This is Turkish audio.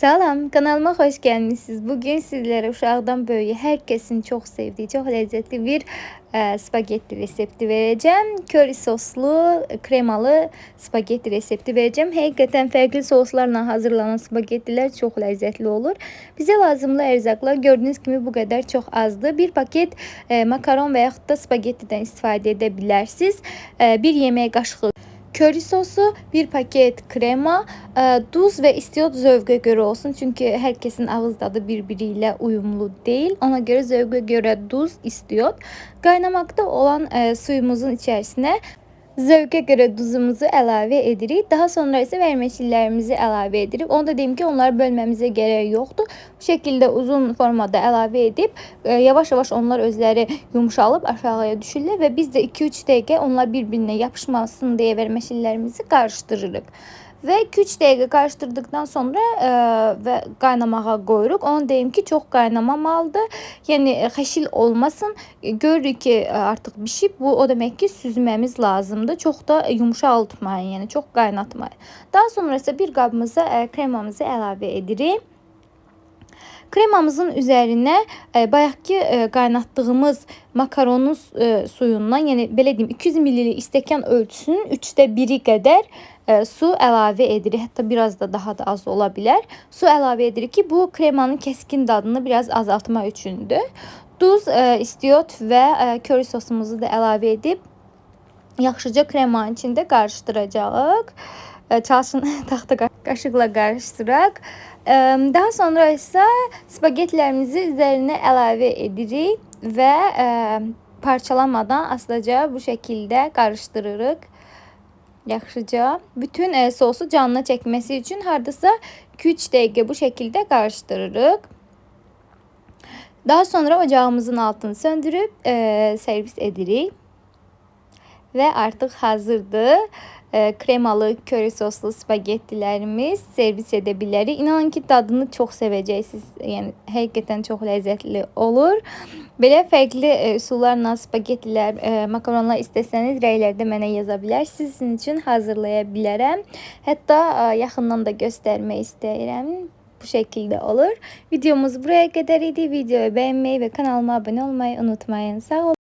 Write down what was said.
Salam, kanalıma hoş gelmişsiniz. Bugün sizlere uşaqdan böyüye herkesin çok sevdiği, çok lezzetli bir e, spagetti resepti vereceğim. Köri soslu, kremalı spagetti resepti vereceğim. Hakikaten farklı soslarla hazırlanan spagettiler çok lezzetli olur. Bize lazımlı erzaklar gördüğünüz gibi bu kadar çok azdı. Bir paket e, makaron veya da spagettiden istifadə. E, bir yemək qaşığı Köri sosu, bir paket krema, e, duz ve istiyot zövqə göre olsun. Çünkü herkesin ağız tadı birbiriyle uyumlu değil. Ona göre zövqə göre duz, istiyot. Qaynamakta olan e, suyumuzun içerisine Zövqə görə duzumuzu əlavə edirik. Daha sonra isə verməşillərimizi əlavə edirik. Onu da deyim ki, onları bölməmizə gərək yoxdur. Bu şəkildə uzun formada əlavə edib e, yavaş-yavaş onlar özləri yumşalıb aşağıya düşürlər və biz də 2-3 dəqiqə onlar bir-birinə yapışmasın deyə verməşillərimizi qarışdırırıq. Ve 2-3 dakika karıştırdıktan sonra e, ve kaynamağa koyuruk. Onu deyim ki çok kaynamamalıdır. Yani e, xəşil olmasın. E, görürük ki e, artık pişib. Bu o demek ki süzmemiz lazımdır. Çok da yumuşaltmayın. Yani çok kaynatmayın. Daha sonra ise bir qabımıza e, kremamızı əlavə edirik. Kremamızın üzerine e, bayaqki e, qaynatdığımız makaronun e, suyundan, yəni belə deyim 200 ml istəkan ölçüsünün 3də 1-i qədər e, su əlavə edirik. Hətta biraz da daha da az ola bilər. Su əlavə edirik ki, bu kremanın keskin dadını biraz azaltma üçündür. Duz, istiyot və köri sosumuzu da əlavə edib yaxşıca kremanın içində qarışdıracağıq. E, çalışın taxta qaşıqla qarışdıraq. Daha sonra ise spagettilerimizi üzerine əlavə edirik və parçalamadan aslaca bu şekilde karıştırırıq. Yaxşıca bütün e, sosu canına çekmesi için hardasa 2-3 dəqiqə bu şekilde karıştırırıq. Daha sonra ocağımızın altını söndürüp e, servis edirik. Ve artık hazırdır e, kremalı köri soslu spagettilerimiz servis edebiliriz. İnanın ki dadını çok seveceksiniz. Yani hakikaten çok lezzetli olur. Belə fərqli e, üsullarla spagettilər, e, makaronlar istəsəniz rəylərdə mənə yaza bilərsiniz. Sizin üçün hazırlaya bilərəm. E, yaxından da göstərmək istəyirəm. Bu şekilde olur. Videomuz buraya kadar idi. Videoyu beğenmeyi ve kanalıma abone olmayı unutmayın. Sağ olun.